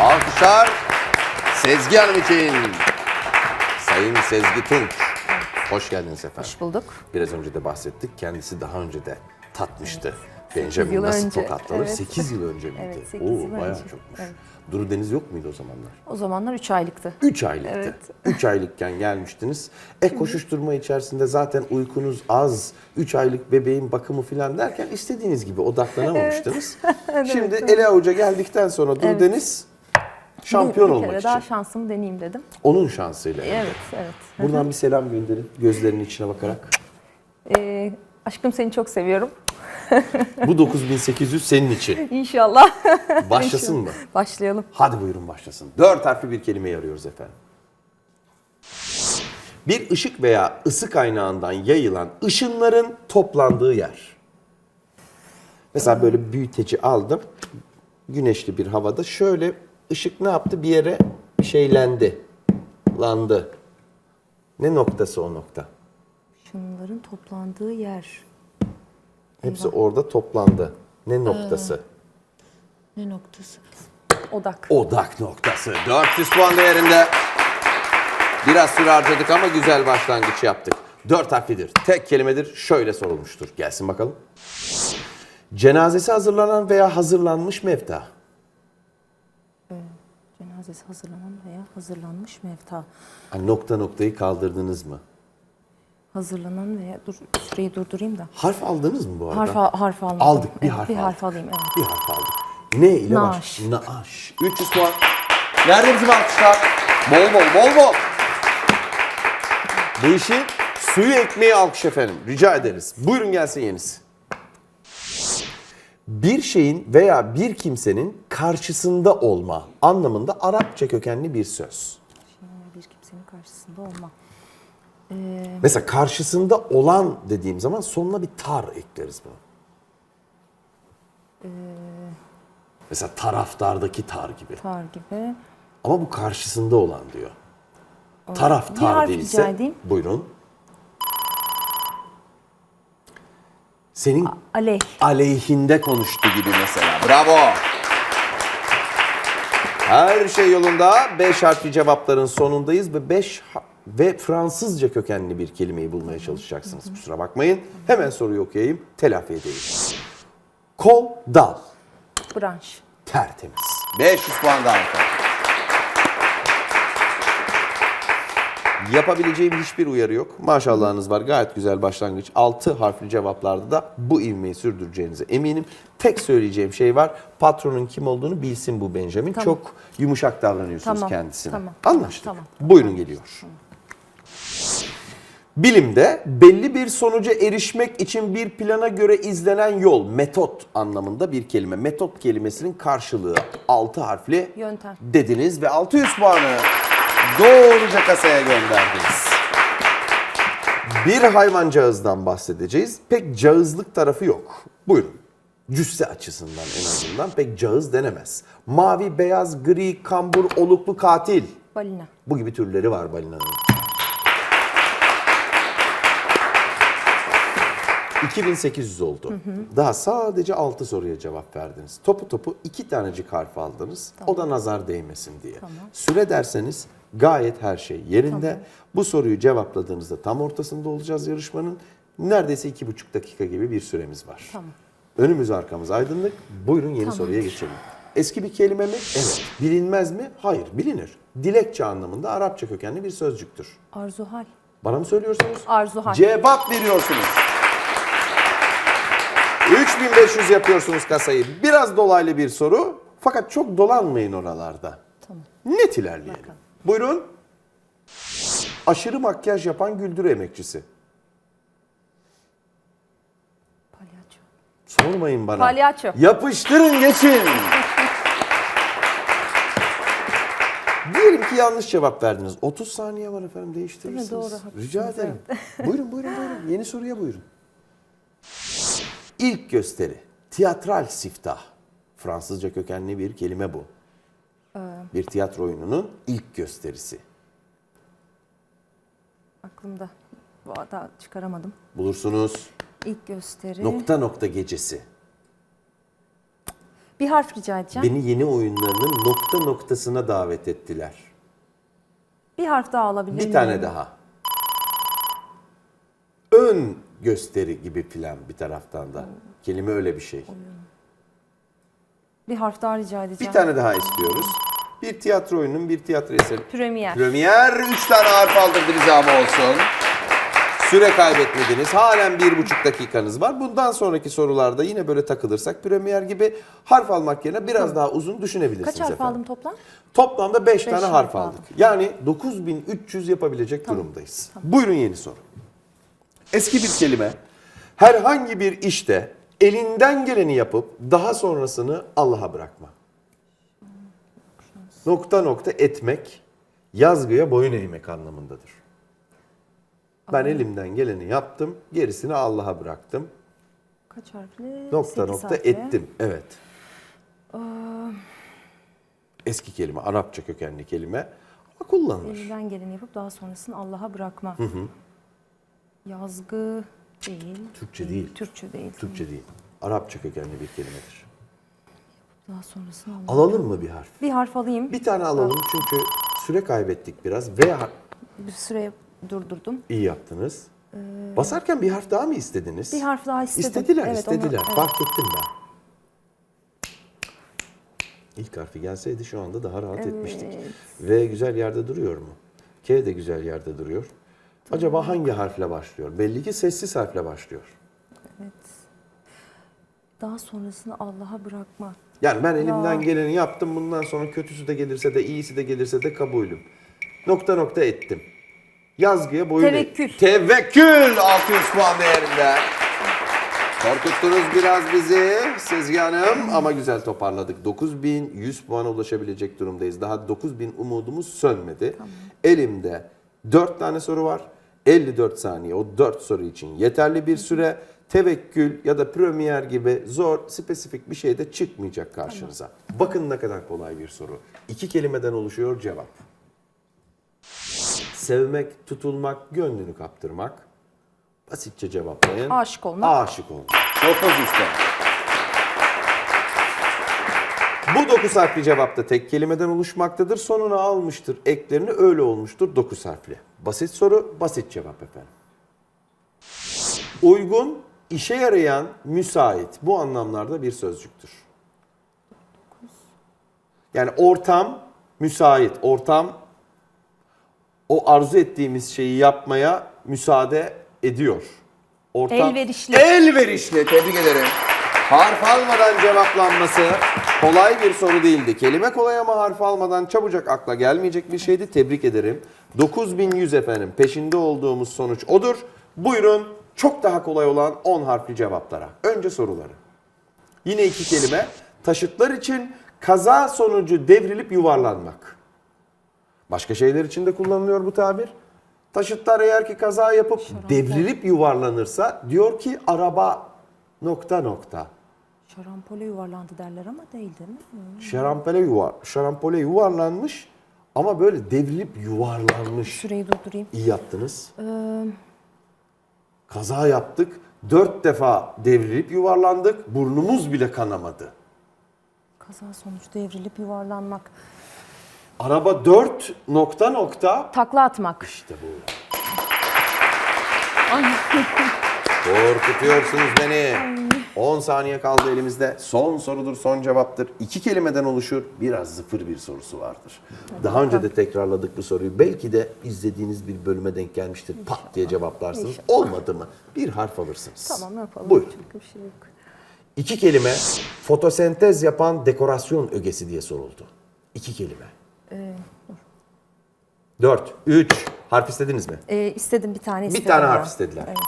Alkışlar Sezgi Hanım için. Sayın Sezgi Tunç. Hoş geldiniz efendim. Hoş bulduk. Biraz önce de bahsettik. Kendisi daha önce de tatmıştı. Benjamin yıl nasıl önce, tokatlanır? evet. 8 yıl önce miydi? Evet, sekiz Oo, yıl bayağı önce. çokmuş. Evet. Duru Deniz yok muydu o zamanlar? O zamanlar 3 aylıktı. 3 aylıktı. Evet. 3 aylıkken gelmiştiniz. E koşuşturma içerisinde zaten uykunuz az, 3 aylık bebeğin bakımı falan derken istediğiniz gibi odaklanamamıştınız. Şimdi ele avuca geldikten sonra Duru Evet. Deniz şampiyon bir olmak kere için. daha şansımı deneyeyim dedim. Onun şansıyla. elde. Evet, evet. Buradan bir selam gönderin gözlerinin içine bakarak. Ee, aşkım seni çok seviyorum. Bu 9800 senin için. İnşallah. Başlasın mı? Başlayalım. Hadi buyurun başlasın. Dört harfli bir kelimeyi arıyoruz efendim. Bir ışık veya ısı kaynağından yayılan ışınların toplandığı yer. Mesela böyle büyüteci aldım. Güneşli bir havada şöyle ışık ne yaptı? Bir yere şeylendi. Landı. Ne noktası o nokta? Şunların toplandığı yer. Hepsi orada toplandı. Ne noktası? Ne noktası? Odak. Odak noktası. 400 puan değerinde. Biraz süre harcadık ama güzel başlangıç yaptık. Dört harflidir. Tek kelimedir. Şöyle sorulmuştur. Gelsin bakalım. Cenazesi hazırlanan veya hazırlanmış mevta. Cenazesi hazırlanan veya hazırlanmış mevta. Hani nokta noktayı kaldırdınız mı? Hazırlanan veya dur süreyi durdurayım da. Harf aldınız mı bu arada? Harf, harf almadım. Aldık. Bir Evet, harf bir aldık. harf alayım evet. Bir harf aldık. Ne ile Naaş. baş? Naaş. 300 puan. Nerede bizim alkışlar? Bol bol bol bol. Bu işin suyu ekmeği alkış efendim. Rica ederiz. Buyurun gelsin yenisi. Bir şeyin veya bir kimsenin karşısında olma anlamında Arapça kökenli bir söz. Şimdi bir kimsenin karşısında olma. Mesela karşısında olan dediğim zaman sonuna bir tar ekleriz bunu. Mesela taraftardaki tar gibi. Tar gibi. Ama bu karşısında olan diyor. Taraftar değilse. rica edeyim. Buyurun. Senin Aleyh. aleyhinde konuştu gibi mesela. Bravo. Her şey yolunda. Beş harfli cevapların sonundayız ve beş ve Fransızca kökenli bir kelimeyi bulmaya çalışacaksınız. Kusura bakmayın. Hemen soruyu okuyayım. Telafi edeyim. Kol, dal. Branş. Tertemiz. 500 puan daha efendim. Yapabileceğim hiçbir uyarı yok. Maşallahınız var. Gayet güzel başlangıç. 6 harfli cevaplarda da bu ivmeyi sürdüreceğinize eminim. Tek söyleyeceğim şey var. Patronun kim olduğunu bilsin bu Benjamin. Tamam. Çok yumuşak davranıyorsunuz Tamam, kendisine. tamam, Anlaştık. tamam. Buyurun geliyor. Bilimde belli bir sonuca erişmek için bir plana göre izlenen yol, metot anlamında bir kelime. Metot kelimesinin karşılığı 6 harfli Yöntem. dediniz ve 600 puanı doğruca kasaya gönderdiniz. Bir hayvancağızdan bahsedeceğiz. Pek cağızlık tarafı yok. Buyurun. Cüsse açısından en azından pek cağız denemez. Mavi, beyaz, gri, kambur, oluklu, katil. Balina. Bu gibi türleri var balinanın. 2800 oldu. Daha sadece 6 soruya cevap verdiniz. Topu topu iki tanecik harf aldınız. O da nazar değmesin diye. Süre derseniz gayet her şey yerinde. Bu soruyu cevapladığınızda tam ortasında olacağız yarışmanın. Neredeyse iki buçuk dakika gibi bir süremiz var. Tamam. Önümüz arkamız aydınlık. Buyurun yeni soruya geçelim. Eski bir kelime mi? Evet. Bilinmez mi? Hayır, bilinir. Dilekçe anlamında Arapça kökenli bir sözcüktür. Arzuhal. Bana mı söylüyorsunuz? Arzuhal. Cevap veriyorsunuz. 3500 yapıyorsunuz kasayı. Biraz dolaylı bir soru. Fakat çok dolanmayın oralarda. Tamam. Net ilerleyelim. Buyurun. Aşırı makyaj yapan güldürü emekçisi. Palyaço. Sormayın bana. Palyaço. Yapıştırın geçin. Diyelim ki yanlış cevap verdiniz. 30 saniye var efendim değiştirirsiniz. Değil mi? Doğru, haklısınız, Rica ederim. buyurun buyurun buyurun. Yeni soruya buyurun. İlk gösteri. Tiyatral siftah. Fransızca kökenli bir kelime bu. Bir tiyatro oyununun ilk gösterisi. Aklımda. Bu Daha çıkaramadım. Bulursunuz. İlk gösteri. Nokta nokta gecesi. Bir harf rica edeceğim. Beni yeni oyunlarının nokta noktasına davet ettiler. Bir harf daha alabilir miyim? Bir tane daha. Ön gösteri gibi filan bir taraftan da. Kelime öyle bir şey. Bir harf daha rica Bir edeceğim. tane daha istiyoruz. Bir tiyatro oyunun bir tiyatro eseri. Premier. Premier 3 tane harf aldırdı bize ama olsun. Süre kaybetmediniz. Halen bir buçuk dakikanız var. Bundan sonraki sorularda yine böyle takılırsak Premier gibi harf almak yerine biraz daha uzun düşünebilirsiniz Kaç harf efendim. aldım toplam? Toplamda 5 tane harf harf aldık. aldık. Yani 9300 yapabilecek durumdayız. Buyurun yeni soru. Eski bir kelime. Herhangi bir işte elinden geleni yapıp daha sonrasını Allah'a bırakma. Nokta nokta etmek, yazgıya boyun eğmek anlamındadır. Ben elimden geleni yaptım, gerisini Allah'a bıraktım. Kaç harfli? Nokta Sekiz nokta harfli. ettim. Evet. Eski kelime, Arapça kökenli kelime ama kullanılır. Elinden geleni yapıp daha sonrasını Allah'a bırakma. Yazgı değil. Türkçe değil. Türkçe değil. Türkçe değil. Arapça kökenli bir kelimedir. Daha sonrasını Allah. Alalım mı bir harf? Bir harf alayım. Bir tane alalım çünkü süre kaybettik biraz. V har- Bir süre durdurdum. iyi yaptınız. Basarken bir harf daha mı istediniz? Bir harf daha istedim. İstediler, Evet, onu- istediler. evet. Fark ettim ben. İlk harfi gelseydi şu anda daha rahat etmiştik. V güzel yerde duruyor mu? K de güzel yerde duruyor. Acaba hangi harfle başlıyor? Belli ki sessiz harfle başlıyor. Evet. Daha sonrasını Allah'a bırakma. Yani ben elimden geleni yaptım. Bundan sonra kötüsü de gelirse de iyisi de gelirse de kabulüm. Nokta nokta ettim. Yazgıya boyun Tevekkül. Tevekkül 600 puan değerinde. Korkuttunuz biraz bizi Sezgi Hanım ama güzel toparladık. 9100 puana ulaşabilecek durumdayız. Daha 9000 umudumuz sönmedi. Elimde 4 tane soru var. 54 saniye o 4 soru için yeterli bir süre. Tevekkül ya da premier gibi zor, spesifik bir şey de çıkmayacak karşınıza. Bakın ne kadar kolay bir soru. İki kelimeden oluşuyor cevap. Sevmek, tutulmak, gönlünü kaptırmak. Basitçe cevaplayın. Aşık olmak. Aşık olmak. 9 işte. Bu 9 harfli cevap da tek kelimeden oluşmaktadır. Sonuna almıştır. Eklerini öyle olmuştur 9 harfli. Basit soru, basit cevap efendim. Uygun, işe yarayan, müsait bu anlamlarda bir sözcüktür. Yani ortam, müsait. Ortam o arzu ettiğimiz şeyi yapmaya müsaade ediyor. Ortam, Elverişli. Elverişli. Tebrik ederim. Harf almadan cevaplanması kolay bir soru değildi. Kelime kolay ama harf almadan çabucak akla gelmeyecek bir şeydi. Tebrik ederim. 9100 efendim. Peşinde olduğumuz sonuç odur. Buyurun çok daha kolay olan 10 harfli cevaplara. Önce soruları. Yine iki kelime. Taşıtlar için kaza sonucu devrilip yuvarlanmak. Başka şeyler için de kullanılıyor bu tabir. Taşıtlar eğer ki kaza yapıp devrilip yuvarlanırsa diyor ki araba nokta nokta. Şarampole yuvarlandı derler ama değil değil mi? Şarampole, yuvar, şarampole yuvarlanmış ama böyle devrilip yuvarlanmış. Süreyi durdurayım. İyi yaptınız. Ee, Kaza yaptık. Dört defa devrilip yuvarlandık. Burnumuz bile kanamadı. kaza sonucu devrilip yuvarlanmak. Araba dört nokta nokta Takla atmak. İşte bu. Korkutuyorsunuz beni. 10 saniye kaldı elimizde. Son sorudur, son cevaptır. İki kelimeden oluşur. Biraz zıfır bir sorusu vardır. Daha önce de tekrarladık bu soruyu. Belki de izlediğiniz bir bölüme denk gelmiştir. Pat diye cevaplarsınız. İnşallah. Olmadı mı? Bir harf alırsınız. Tamam yapalım. Buyurun. Çok bir şey yok. İki kelime fotosentez yapan dekorasyon ögesi diye soruldu. İki kelime. Dört, üç. Harf istediniz mi? Ee, istedim bir tane istedim. Bir tane ya. harf istediler. Evet.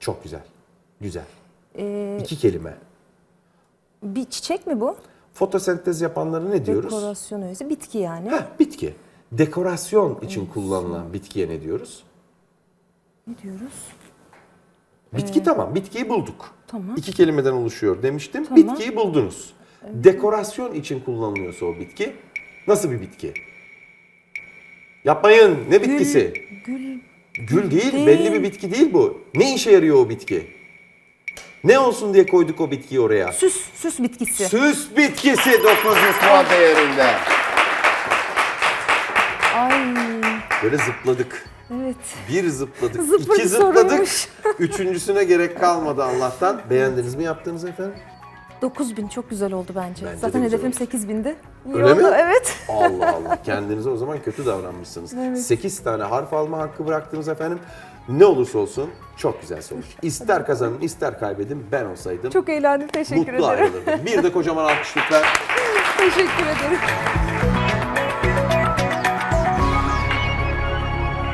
Çok güzel. Güzel. Ee, İki kelime. bir çiçek mi bu? Fotosentez yapanları ne diyoruz? Dekorasyon öğesi. Bitki yani. Heh, bitki. Dekorasyon için kullanılan bitkiye ne diyoruz? Ne diyoruz? Bitki tamam. Bitkiyi bulduk. Tamam. İki kelimeden oluşuyor demiştim. Tamam. Bitkiyi buldunuz. Dekorasyon için kullanılıyorsa o bitki nasıl bir bitki? Yapmayın. Ne bitkisi? Gül. Gül değil, Değil. belli bir bitki değil bu. Ne işe yarıyor o bitki? Ne olsun diye koyduk o bitkiyi oraya? Süs, süs bitkisi. Süs bitkisi 900 puan değerinde. Ay Böyle zıpladık. evet. Bir zıpladık, Zıpır iki zıpladık. sorulmuş. Üçüncüsüne gerek kalmadı Allah'tan. Beğendiniz mi yaptığınızı efendim? 9000 çok güzel oldu bence. Bence Zaten hedefim 8000'di. İyi Öyle mi? oldu, Evet. Allah Allah. Kendinize o zaman kötü davranmışsınız. 8 tane harf alma hakkı bıraktınız efendim. Ne olursa olsun çok güzel sonuç. İster kazanın ister kaybedin ben olsaydım Çok eğlendim. Teşekkür mutlu ederim. ayrılırdım. Bir de kocaman alkış lütfen. Teşekkür ederim.